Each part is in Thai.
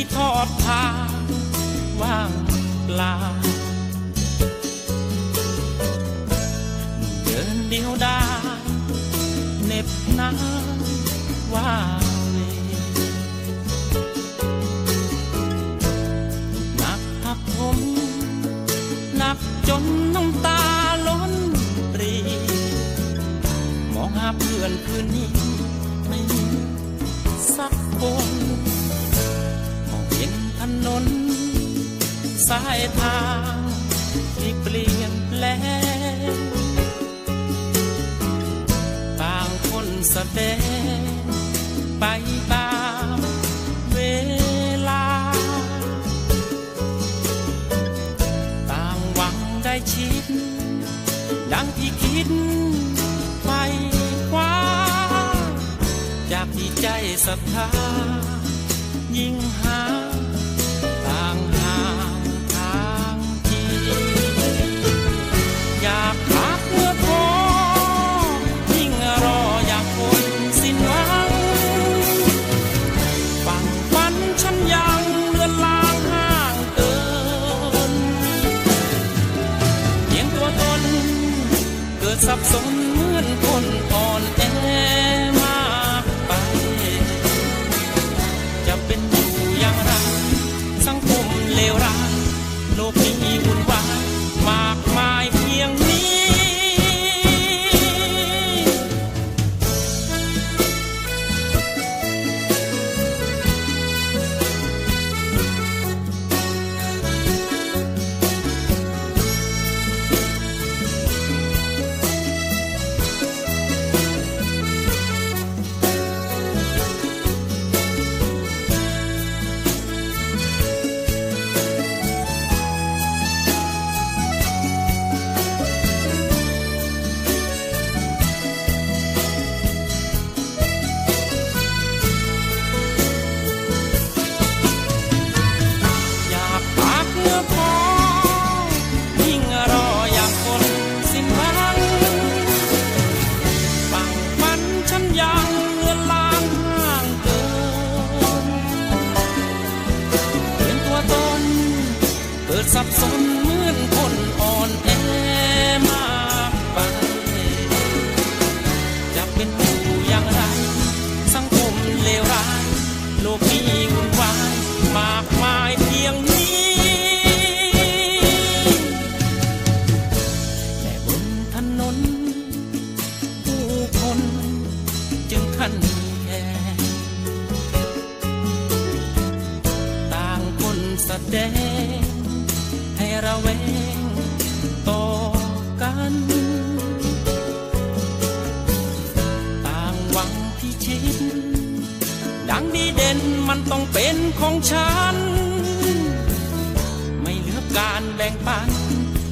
ที่ทอดทางว่างเปล่าเดินเดียวดายเหน็บหน้าว่าเวหนักทับผมหนักจนน้ำตาล้นปรี มองหาเพื่อนคืนนี้ นน สายทางที่เปลี่ยนแปลงต่างคนแสดงไปตามเวลา ต่างหวังได้ชิด ดังที่คิดไปคว้าจากที่ใจศรัทธายิ่งหา มีเด่นมันต้องเป็นของฉัน ไม่เหลือการแบ่งปัน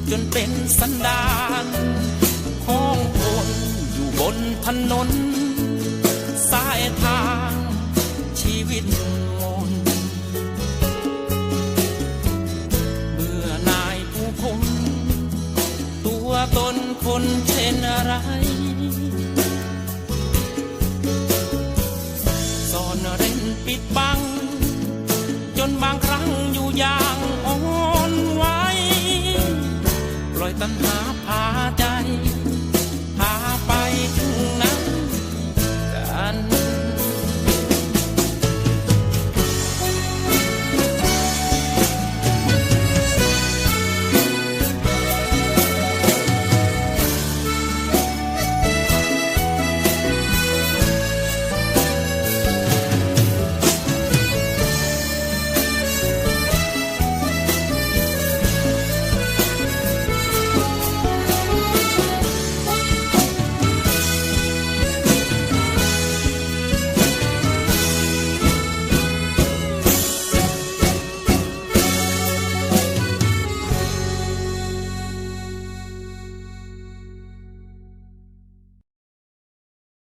จนเป็นสันดานของคนอยู่บนถนน สายทางชีวิตมนเมื่อนายผู้คนตัวตนคนเช่นอะไรซ่อนเร้น ปิดบัง